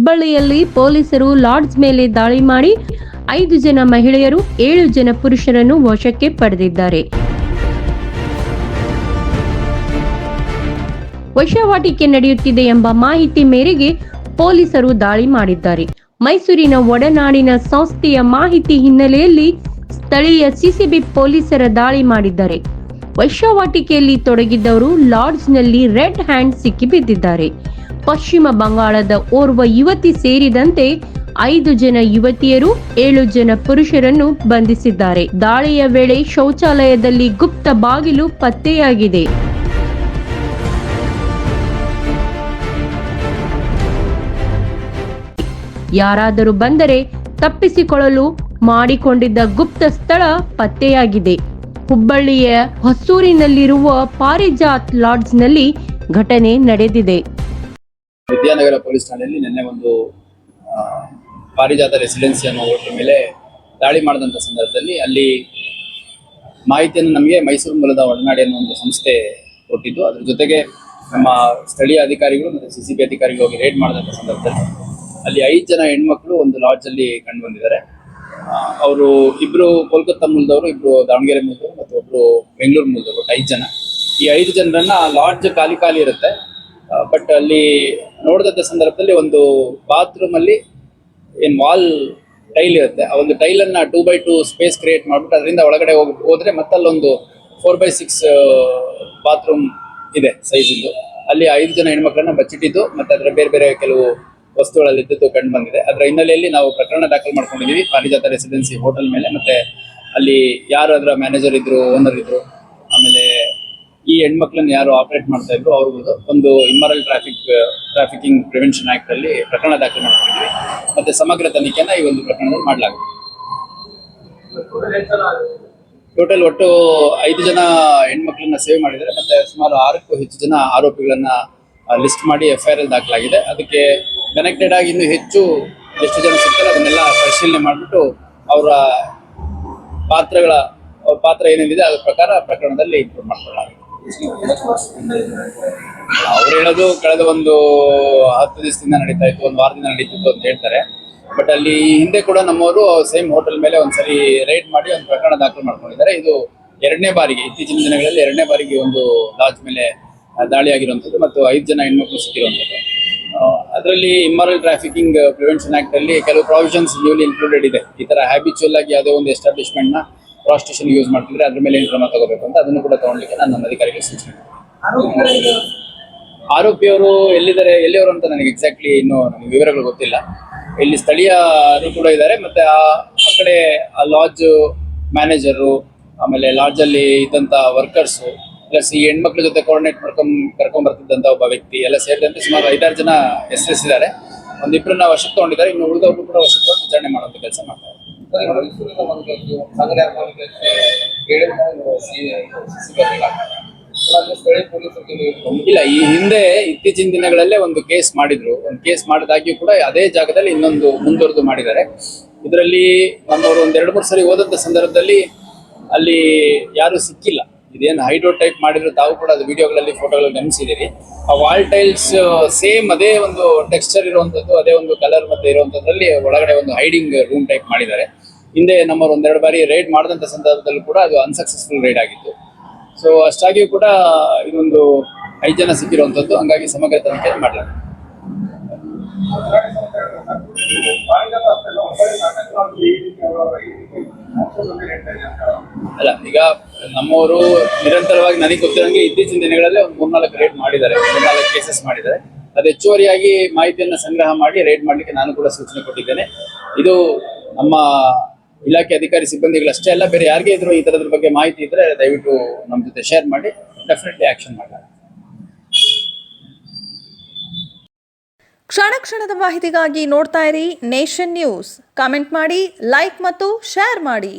ಹುಬ್ಬಳ್ಳಿಯಲ್ಲಿ ಪೊಲೀಸರು ಲಾಡ್ಜ್ ಮೇಲೆ ದಾಳಿ ಮಾಡಿ ಐದು ಜನ ಮಹಿಳೆಯರು, ಏಳು ಜನ ಪುರುಷರನ್ನು ವಶಕ್ಕೆ ಪಡೆದಿದ್ದಾರೆ. ವಶವಾಟಿಕೆ ನಡೆಯುತ್ತಿದೆ ಎಂಬ ಮಾಹಿತಿ ಮೇರೆಗೆ ಪೊಲೀಸರು ದಾಳಿ ಮಾಡಿದ್ದಾರೆ. ಮೈಸೂರಿನ ಒಡನಾಡಿನ ಸಂಸ್ಥೆಯ ಮಾಹಿತಿ ಹಿನ್ನೆಲೆಯಲ್ಲಿ ಸ್ಥಳೀಯ ಸಿಸಿಬಿ ಪೊಲೀಸರ ದಾಳಿ ಮಾಡಿದ್ದಾರೆ. ವಶವಾಟಿಕೆಯಲ್ಲಿ ತೊಡಗಿದ್ದವರು ಲಾಡ್ಜ್ನಲ್ಲಿ ರೆಡ್ ಹ್ಯಾಂಡ್ ಸಿಕ್ಕಿಬಿದ್ದಿದ್ದಾರೆ. ಪಶ್ಚಿಮ ಬಂಗಾಳದ ಓರ್ವ ಯುವತಿ ಸೇರಿದಂತೆ ಐದು ಜನ ಯುವತಿಯರು, ಏಳು ಜನ ಪುರುಷರನ್ನು ಬಂಧಿಸಿದ್ದಾರೆ. ದಾಳಿಯ ವೇಳೆ ಶೌಚಾಲಯದಲ್ಲಿ ಗುಪ್ತ ಬಾಗಿಲು ಪತ್ತೆಯಾಗಿದೆ. ಯಾರಾದರೂ ಬಂದರೆ ತಪ್ಪಿಸಿಕೊಳ್ಳಲು ಮಾಡಿಕೊಂಡಿದ್ದ ಗುಪ್ತ ಸ್ಥಳ ಪತ್ತೆಯಾಗಿದೆ. ಹುಬ್ಬಳ್ಳಿಯ ಹೊಸೂರಿನಲ್ಲಿರುವ ಪಾರಿಜಾತ್ ಲಾಡ್ಜ್ನಲ್ಲಿ ಘಟನೆ ನಡೆದಿದೆ. ವಿದ್ಯಾನಗರ ಪೊಲೀಸ್ ಠಾಣೆಯಲ್ಲಿ ನಿನ್ನೆ ಒಂದು ಪಾರಿಜಾತ ರೆಸಿಡೆನ್ಸಿ ಅನ್ನೋ ಹೋಟೆಲ್ ಮೇಲೆ ದಾಳಿ ಮಾಡಿದಂಥ ಸಂದರ್ಭದಲ್ಲಿ ಅಲ್ಲಿ ಮಾಹಿತಿಯನ್ನು ನಮಗೆ ಮೈಸೂರು ಮೂಲದ ಒಳನಾಡಿ ಅನ್ನೋ ಒಂದು ಸಂಸ್ಥೆ ಕೊಟ್ಟಿದ್ದು. ಅದ್ರ ಜೊತೆಗೆ ನಮ್ಮ ಸ್ಥಳೀಯ ಅಧಿಕಾರಿಗಳು ಮತ್ತು ಸಿ ಸಿ ಬಿ ಅಧಿಕಾರಿಗಳು ಹೋಗಿ ರೇಡ್ ಮಾಡಿದಂಥ ಸಂದರ್ಭದಲ್ಲಿ ಅಲ್ಲಿ ಐದು ಜನ ಹೆಣ್ಮಕ್ಳು ಒಂದು ಲಾಡ್ಜಲ್ಲಿ ಕಂಡು ಬಂದಿದ್ದಾರೆ. ಅವರು ಇಬ್ಬರು ಕೋಲ್ಕತ್ತಾ ಮೂಲದವರು ಇಬ್ಬರು ದಾವಣಗೆರೆ ಮೂಲದವರು ಮತ್ತು ಒಬ್ಬರು ಬೆಂಗಳೂರು ಮೂಲದವರು ಐದು ಜನ. ಈ ಐದು ಜನರನ್ನ ಲಾಡ್ಜ್ ಖಾಲಿ ಖಾಲಿ ಇರುತ್ತೆ. ಬಟ್ ಅಲ್ಲಿ ನೋಡಿದಂಥ ಸಂದರ್ಭದಲ್ಲಿ ಒಂದು ಬಾತ್ರೂಮ್ ಅಲ್ಲಿ ಏನ್ ವಾಲ್ ಟೈಲ್ ಇರುತ್ತೆ. ಆ ಒಂದು ಟೈಲ್ ಅನ್ನ two by two space create ಮಾಡ್ಬಿಟ್ಟು ಅದರಿಂದ ಒಳಗಡೆ ಹೋಗಿ, ಹೋದ್ರೆ ಮತ್ತಲ್ಲೊಂದು ಫೋರ್ ಬೈ ಸಿಕ್ಸ್ ಬಾತ್ರೂಮ್ ಇದೆ ಸೈಜ್ ಅಲ್ಲಿ ಐದು ಜನ ಹೆಣ್ಮಕ್ಳನ್ನ ಬಚ್ಚಿಟ್ಟಿದ್ದು ಮತ್ತೆ ಅದರ ಬೇರೆ ಬೇರೆ ಕೆಲವು ವಸ್ತುಗಳಲ್ಲಿ ಇದ್ದದ್ದು ಕಂಡು ಬಂದಿದೆ. ಅದರ ಹಿನ್ನೆಲೆಯಲ್ಲಿ ನಾವು ಪ್ರಕರಣ ದಾಖಲು ಮಾಡ್ಕೊಂಡಿದ್ದೀವಿ. ಪಾರಿಜಾತ ರೆಸಿಡೆನ್ಸಿ ಹೋಟೆಲ್ ಮೇಲೆ ಮತ್ತೆ ಅಲ್ಲಿ ಯಾರು ಅದರ ಮ್ಯಾನೇಜರ್ ಇದ್ರು ಓನರ್ ಇದ್ರು ಈ ಹೆಣ್ಮಕ್ಳನ್ನ ಯಾರು ಆಪರೇಟ್ ಮಾಡ್ತಾ ಇದ್ರು ಅವ್ರಿಗೂ ಒಂದು immoral traffic trafficking prevention act ಅಲ್ಲಿ ಪ್ರಕರಣ ದಾಖಲು ಮಾಡ್ಕೊಂಡಿದ್ವಿ. ಮತ್ತೆ ಸಮಗ್ರ ತನಿಖೆನ ಈ ಒಂದು ಪ್ರಕರಣದಲ್ಲಿ ಮಾಡಲಾಗುತ್ತೆ. ಟೋಟಲ್ ಒಟ್ಟು ಐದು ಜನ ಹೆಣ್ಮಕ್ಳನ್ನ ಸೇವ್ ಮಾಡಿದ್ದಾರೆ. ಮತ್ತೆ ಸುಮಾರು ಆರಕ್ಕೂ ಹೆಚ್ಚು ಜನ ಆರೋಪಿಗಳನ್ನ ಲಿಸ್ಟ್ ಮಾಡಿ ಎಫ್ ಐ ಆರ್ ಎಲ್ ದಾಖಲಾಗಿದೆ. ಅದಕ್ಕೆ ಕನೆಕ್ಟೆಡ್ ಆಗಿ ಇನ್ನೂ ಹೆಚ್ಚು ಎಷ್ಟು ಜನ ಸಿಗ್ತಾರೆ ಅದನ್ನೆಲ್ಲ ಪರಿಶೀಲನೆ ಮಾಡಿಬಿಟ್ಟು ಅವರ ಪಾತ್ರಗಳ ಪಾತ್ರ ಏನೇನಿದೆ ಅದರ ಪ್ರಕಾರ ಪ್ರಕರಣದಲ್ಲಿ ಇಂಪ್ರೂವ್ ಮಾಡ್ಕೊಳ್ಳಲಾಗಿದೆ ಅವ್ರು ಹೇಳೋದು ಕಳೆದ ಒಂದು ಹತ್ತು ದಿವಸದಿಂದ ನಡೀತಾ ಇತ್ತು, ಒಂದು ವಾರದಿಂದ ನಡೀತಿತ್ತು ಅಂತ ಹೇಳ್ತಾರೆ. ಬಟ್ ಅಲ್ಲಿ ಹಿಂದೆ ಕೂಡ ನಮ್ಮವರು ಸೇಮ್ ಹೋಟೆಲ್ ಮೇಲೆ ಒಂದ್ಸರಿ ರೈಡ್ ಮಾಡಿ ಒಂದು ಪ್ರಕರಣ ದಾಖಲು ಮಾಡ್ಕೊಂಡಿದ್ದಾರೆ. ಇದು ಎರಡನೇ ಬಾರಿಗೆ, ಇತ್ತೀಚಿನ ದಿನಗಳಲ್ಲಿ ಎರಡನೇ ಬಾರಿಗೆ ಒಂದು ಲಾಡ್ಜ್ ಮೇಲೆ ದಾಳಿ ಆಗಿರುವಂಥದ್ದು ಮತ್ತು ಐದು ಜನ ಹೆಣ್ಮಕ್ಳು ಸಿಕ್ಕಿರುವಂಥದ್ದು. ಅದರಲ್ಲಿ ಇಮ್ಮರಲ್ ಟ್ರಾಫಿಕಿಂಗ್ ಪ್ರಿವೆನ್ಷನ್ ಆಕ್ಟ್ ಅಲ್ಲಿ ಕೆಲವು ಪ್ರಾವಿಷನ್ಸ್ ನ್ಯೂಲಿ ಇನ್ಕ್ಲೂಡೆಡ್ ಇದೆ. ಈ ತರ ಹ್ಯಾಬಿಚುವಲ್ ಆಗಿ ಯಾವುದೇ ಒಂದು ಎಸ್ಟಾಬ್ಲಿಷ್ಮೆಂಟ್ ಪ್ರಾಸ್ಟಿಟ್ಯೂಷನ್ ಯೂಸ್ ಮಾಡ್ತಿದ್ರೆ ಅದ್ರ ಮೇಲೆ ಏನು ಕ್ರಮ ತಗೋಬೇಕು ಅಂತ ಅದನ್ನು ಕೂಡ ತಗೊಳ್ಳಿಕ್ಕೆ ನಾನು ನಮ್ಮ ಅಧಿಕಾರಿಗಳಿಗೆ ಸೂಚನೆ. ಆರೋಪಿಯವರು ಎಲ್ಲಿದ್ದಾರೆ, ಎಲ್ಲಿಯವರು ಅಂತ ನನಗೆ ಎಕ್ಸಾಕ್ಟ್ಲಿ ಇನ್ನು ನನಗೆ ವಿವರಗಳು ಗೊತ್ತಿಲ್ಲ. ಇಲ್ಲಿ ಸ್ಥಳೀಯರು ಕೂಡ ಇದ್ದಾರೆ, ಮತ್ತೆ ಆ ಆ ಕಡೆ ಆ ಲಾಡ್ಜ್ ಮ್ಯಾನೇಜರು ಆಮೇಲೆ ಲಾಡ್ಜ್ ಅಲ್ಲಿ ಇದ್ದಂತ ವರ್ಕರ್ಸ್ ಪ್ಲಸ್ ಈ ಹೆಣ್ಮಕ್ಳ ಜೊತೆ ಕೋಆರ್ಡಿನೇಟ್ ಮಾಡ್ಕೊಂಡ್ ಕರ್ಕೊಂಡ್ ಬರ್ತಿದ್ದಂತ ಒಬ್ಬ ವ್ಯಕ್ತಿ, ಎಲ್ಲ ಸೇರಿದಂತೆ ಸುಮಾರು ಐದಾರು ಜನ ಎಸ್ಎಸಿದ್ದಾರೆ ಒಂದಿಬ್ಬರನ್ನ ವಶಕ್ಕೆ ತಗೊಂಡಿದ್ದಾರೆ, ಇನ್ನು ಉಳಿದವರು ಕೂಡ ವಶಕ್ಕೆ ವಿಚಾರಣೆ ಮಾಡುವಂತ ಕೆಲಸ ಮಾಡ್ತಾರೆ ಇಲ್ಲ, ಈ ಹಿಂದೆ ಇತ್ತೀಚಿನ ದಿನಗಳಲ್ಲೇ ಒಂದು ಕೇಸ್ ಮಾಡಿದ್ರು. ಒಂದು ಕೇಸ್ ಮಾಡಿದಾಗ್ಯೂ ಕೂಡ ಅದೇ ಜಾಗದಲ್ಲಿ ಇನ್ನೊಂದು ಮುಂದುವರೆದು ಮಾಡಿದ್ದಾರೆ. ಇದರಲ್ಲಿ ನಮ್ಮವರು ಒಂದ್ ಎರಡು ಮೂರು ಸರಿ ಹೋದಂತ ಸಂದರ್ಭದಲ್ಲಿ ಅಲ್ಲಿ ಯಾರು ಸಿಕ್ಕಿಲ್ಲ. ಇದೇನು ಹೈಡ್ರೋ ಟೈಪ್ ಮಾಡಿದ್ರು, ತಾವು ಕೂಡ ಅದು ವಿಡಿಯೋಗಳಲ್ಲಿ, ಫೋಟೋಗಳಲ್ಲಿ ಗಮನಿಸಿದಿರಿ ಆ ವಾಲ್ ಟೈಲ್ಸ್ ಸೇಮ್ ಅದೇ ಒಂದು ಟೆಕ್ಸ್ಚರ್ ಇರುವಂತದ್ದು, ಅದೇ ಒಂದು ಕಲರ್ ಮತ್ತೆ ಇರುವಂತದ್ರಲ್ಲಿ ಒಳಗಡೆ ಒಂದು ಹೈಡಿಂಗ್ ರೂಮ್ ಟೈಪ್ ಮಾಡಿದ್ದಾರೆ. ಹಿಂದೆ ನಮ್ಮವ್ರು ಒಂದೆರಡು ಬಾರಿ ರೈಡ್ ಮಾಡಿದಂಥ ಸಂದರ್ಭದಲ್ಲೂ ಕೂಡ ಅದು ಅನ್ಸಕ್ಸಸ್ಫುಲ್ ರೈಡ್ ಆಗಿತ್ತು. ಸೊ ಅಷ್ಟಾಗಿಯೂ ಕೂಡ ಇದೊಂದು ಐದು ಜನ ಸಿಕ್ಕಿರುವಂಥದ್ದು. ಹಂಗಾಗಿ ಸಮಗ್ರ ತನಿಖೆ ಮಾಡಲಾಗಿದೆ. ಅಲ್ಲ, ಈಗ ನಮ್ಮವರು ನಿರಂತರವಾಗಿ ನನಗೆ ಗೊತ್ತಿರೋಂಗೆ ಇತ್ತೀಚಿನ ದಿನಗಳಲ್ಲಿ ಒಂದು ಮೂರ್ನಾಲ್ಕು ರೇಟ್ ಮಾಡಿದ್ದಾರೆ. ಮೂರ್ನಾಲ್ಕು ಕೇಸಸ್ ಮಾಡಿದ್ದಾರೆ. ಅದು ಹೆಚ್ಚುವರಿಯಾಗಿ ಮಾಹಿತಿಯನ್ನು ಸಂಗ್ರಹ ಮಾಡಿ ರೇಡ್ ಮಾಡಲಿಕ್ಕೆ ನಾನು ಕೂಡ ಸೂಚನೆ ಕೊಟ್ಟಿದ್ದೇನೆ. ಇದು ನಮ್ಮ ಇಲಾಖೆ ಅಧಿಕಾರಿ ಸಿಬ್ಬಂದಿಗಳಷ್ಟೇ ಅಲ್ಲ, ಬೇರೆ ಯಾರಿಗೆ ಇದ್ರು ಈ ತರದ್ರ ಬಗ್ಗೆ ಮಾಹಿತಿ ಇದ್ರೆ ದಯವಿಟ್ಟು ನಮ್ಮ ಜೊತೆ ಶೇರ್ ಮಾಡಿ ಡೆಫಿನೆಟ್ಲಿ ಆಕ್ಷನ್ ಮಾಡಲಾಗುತ್ತೆ ಕ್ಷಣ ಕ್ಷಣದ ಮಾಹಿತಿಗಾಗಿ ನೋಡ್ತಾ ಇರಿ ನೇಷನ್ ನ್ಯೂಸ್. ಕಾಮೆಂಟ್ ಮಾಡಿ ಲೈಕ್ ಮತ್ತು ಶೇರ್ ಮಾಡಿ.